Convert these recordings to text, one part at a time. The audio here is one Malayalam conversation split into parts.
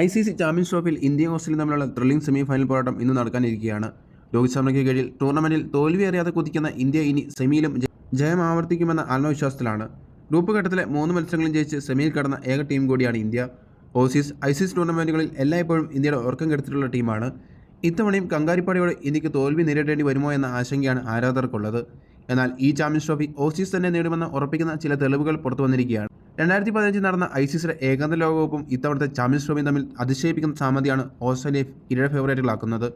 ഐ സി സി ചാമ്പ്യൻസ് ട്രോഫിയിൽ ഇന്ത്യയും ഓസ്ട്രേലിയയും തമ്മിലുള്ള ത്രില്ലിംഗ് സെമി ഫൈനൽ പോരാട്ടം ഇന്ന് നടക്കാനിരിക്കുകയാണ്. രോഹിത് ശർമ്മയ്ക്ക് കീഴിൽ ടൂർണമെന്റിൽ തോൽവി അറിയാതെ കുതിക്കുന്ന ഇന്ത്യ ഇനി സെമിയിലും ജയം ആവർത്തിക്കുമെന്ന ആത്മവിശ്വാസത്തിലാണ്. ഗ്രൂപ്പ് ഘട്ടത്തിലെ മൂന്ന് മത്സരങ്ങളും ജയിച്ച് സെമിയിൽ കടന്ന ഏക ടീം കൂടിയാണ് ഇന്ത്യ. ഓസീസ് ഐസിസ് ടൂർണമെന്റുകളിൽ എല്ലായ്പ്പോഴും ഇന്ത്യയുടെ ഉറക്കം കെടുത്തിട്ടുള്ള ടീമാണ്. ഇത്തവണയും കങ്കാരിപ്പാടിയോടെ ഇന്ത്യയ്ക്ക് തോൽവി നേരിടേണ്ടി വരുമോ എന്ന ആശങ്കയാണ് ആരാധകർക്കുള്ളത്. എന്നാൽ ഈ ചാമ്പ്യൻസ് ട്രോഫി ഓസീസ് തന്നെ നേടുമെന്ന് ഉറപ്പിക്കുന്ന ചില തെളിവുകൾ പുറത്തു വന്നിരിക്കുകയാണ്. രണ്ടായിരത്തി പതിനഞ്ചിൽ നടന്ന ഐ സി സിയുടെ ഏകാന്ത ലോകകപ്പും ഇത്തവണത്തെ ചാമ്പ്യൻസ് ട്രോഫിയും തമ്മിൽ അതിശയിപ്പിക്കുന്ന സാമതിയാണ് ഓസ്ട്രേലിയയെ കിരീട ഫേവറേറ്റുകളാക്കുന്നത്.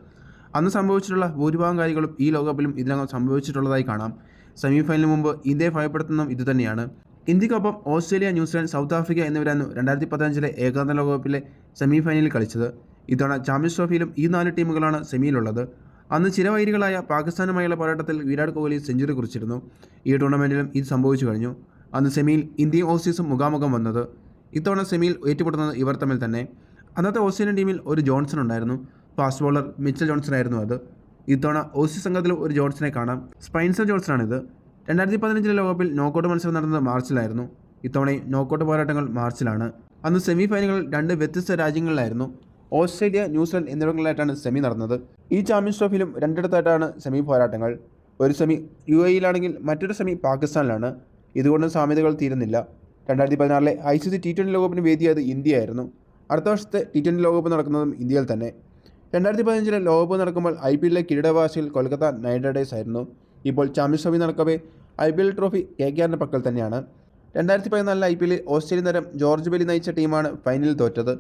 അന്ന് സംഭവിച്ചിട്ടുള്ള ഭൂരിഭാഗം കാര്യങ്ങളും ഈ ലോകകപ്പിലും ഇതിനകം സംഭവിച്ചിട്ടുള്ളതായി കാണാം. സെമി ഫൈനലിന് മുമ്പ് ഇന്ത്യയെ ഭയപ്പെടുത്തുന്നതും ഇതുതന്നെയാണ്. ഇന്ത്യക്കൊപ്പം Australia New Zealand South Africa എന്നിവരായിരുന്നു രണ്ടായിരത്തി പതിനഞ്ചിലെ ഏകാന്ത ലോകകപ്പിലെ സെമി ഫൈനലിൽ കളിച്ചത്. ഇത്തവണ ചാമ്പ്യൻസ് ട്രോഫിയിലും ഈ നാല് ടീമുകളാണ് സെമിയിലുള്ളത്. അന്ന് ചിരവൈരികളായ പാകിസ്ഥാനുമായുള്ള പോരാട്ടത്തിൽ വിരാട് കോഹ്ലി സെഞ്ചുറി കുറിച്ചിരുന്നു. ഈ ടൂർണമെന്റിലും ഇത് സംഭവിച്ചു കഴിഞ്ഞു. അന്ന് സെമിയിൽ ഇന്ത്യയും ഓസീസും മുഖാമുഖം വന്നത്. ഇത്തവണ സെമിയിൽ ഏറ്റുമുട്ടുന്നത് ഇവർ തമ്മിൽ തന്നെ. അന്നത്തെ ഓസ്ട്രേലിയൻ ടീമിൽ ഒരു ജോൺസൺ ഉണ്ടായിരുന്നു. ഫാസ്റ്റ് ബോളർ മിച്ചൽ ജോൺസൺ ആയിരുന്നു അത്. ഇത്തവണ ഓസീസ് സംഘത്തിൽ ഒരു ജോൺസനെ കാണാം. സ്പൈൻസർ ജോൺസണാണിത് രണ്ടായിരത്തി പതിനഞ്ചിലെ ലോകകപ്പിൽ നോക്കൗട്ട് മത്സരം നടന്നത് മാർച്ചിലായിരുന്നു. ഇത്തവണയും നോക്കൗട്ട് പോരാട്ടങ്ങൾ മാർച്ചിലാണ്. അന്ന് സെമി ഫൈനലുകൾ രണ്ട് വ്യത്യസ്ത രാജ്യങ്ങളിലായിരുന്നു. ഓസ്ട്രേലിയ ന്യൂസിലൻഡ് എന്നിവിടങ്ങളിലായിട്ടാണ് സെമി നടന്നത്. ഈ ചാമ്പ്യൻസ് ട്രോഫിയിലും രണ്ടിടത്തായിട്ടാണ് സെമി പോരാട്ടങ്ങൾ. ഒരു സെമി യു എയിലാണെങ്കിൽ മറ്റൊരു സെമി പാകിസ്ഥാനിലാണ്. ഇതുകൊണ്ട് സാമ്യതകൾ തീരുന്നില്ല. രണ്ടായിരത്തി പതിനാറിലെ I C C T twenty ലോകകപ്പിന് വേദിയായത് ഇന്ത്യയായിരുന്നു. അടുത്ത വർഷത്തെ ടി ട്വന്റി ലോകകപ്പ് നടക്കുന്നതും ഇന്ത്യയിൽ തന്നെ. രണ്ടായിരത്തി പതിനഞ്ചിലെ ലോകകപ്പ് നടക്കുമ്പോൾ ഐ പി എല്ലിലെ കിരീടവാസികൾ കൊൽക്കത്ത നൈറ്റ് റൈഡേഴ്സ് ആയിരുന്നു. ഇപ്പോൾ champions trophy നടക്കവേ I P L trophy K K ആറിന്റെ പക്കൽ തന്നെയാണ്. രണ്ടായിരത്തി പതിനാലിലെ ഐ പി എല്ലിൽ ഓസ്ട്രേലിയൻ താരം ജോർജ് ബെലി നയിച്ച ടീമാണ് ഫൈനലിൽ തോറ്റത്.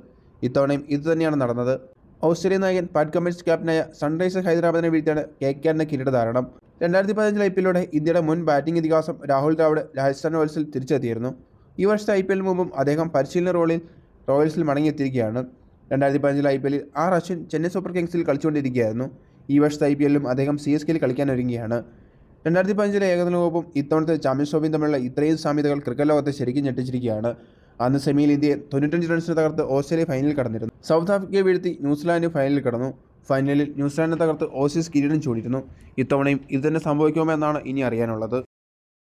ഇത്തവണയും ഇതുതന്നെയാണ് നടന്നത്. ഓസ്ട്രേലിയൻ നായകൻ പാറ്റ് കമ്മിൻസ് ക്യാപ്റ്റനായ സൺറൈസേഴ്സ് ഹൈദരാബാദിനെ വീഴ്ത്തിയാണ് കെ കെ ആറിന്റെ കിരീടധാരണം രണ്ടായിരത്തി പതിനഞ്ചിലെ ഐ പി എല്ലോടെ ഇന്ത്യയുടെ മുൻ ബാറ്റിംഗ് ഇതിഹാസം രാഹുൽ ദ്രാവിഡ് രാജസ്ഥാൻ റോയൽസിൽ തിരിച്ചെത്തിയിരുന്നു. ഈ വർഷത്തെ ഐ പി എല്ലിന് മുമ്പും അദ്ദേഹം പരിശീലന റോളിൽ റോയൽസിൽ മടങ്ങിയെത്തിയിരിക്കുകയാണ്. രണ്ടായിരത്തി പതിനഞ്ചിലെ ഐ പി എല്ലിൽ ആർ അശ്വിൻ ചെന്നൈ സൂപ്പർ കിങ്സിൽ കളിച്ചുകൊണ്ടിരിക്കുകയായിരുന്നു. ഈ വർഷത്തെ ഐ പി എല്ലിലും അദ്ദേഹം സി എസ് കെയിൽ കളിക്കാൻ ഒരുങ്ങിയാണ് രണ്ടായിരത്തി പതിനഞ്ചിലെ ഏകദിന ഇത്തവണത്തെ ചാമ്പ്യൻസ് ട്രോഫിയും തമ്മിലുള്ള ഇത്രയും സാമ്യതകൾ ക്രിക്കറ്റ് ലോകത്തെ ശരിക്കും ഞെട്ടിച്ചിരിക്കുകയാണ്. അന്ന് സെമിയിൽ ഇന്ത്യയെ തൊണ്ണൂറ്റഞ്ച് റൺസിന് തകർത്ത് ഓസ്ട്രേലിയ ഫൈനലിൽ കടന്നിരുന്നു. സൗത്ത് ആഫ്രിക്കയെ വീഴ്ത്തി ന്യൂസിലാൻഡ് ഫൈനലിൽ കടന്നു. ഫൈനലിൽ ന്യൂസിലാൻഡിനെ തകർത്ത് ഓസീസ് കിരീടം ചൂടിയിരുന്നു ഇത്തവണയും ഇത് തന്നെ സംഭവിക്കുമോ എന്നാണ് ഇനി അറിയാനുള്ളത്.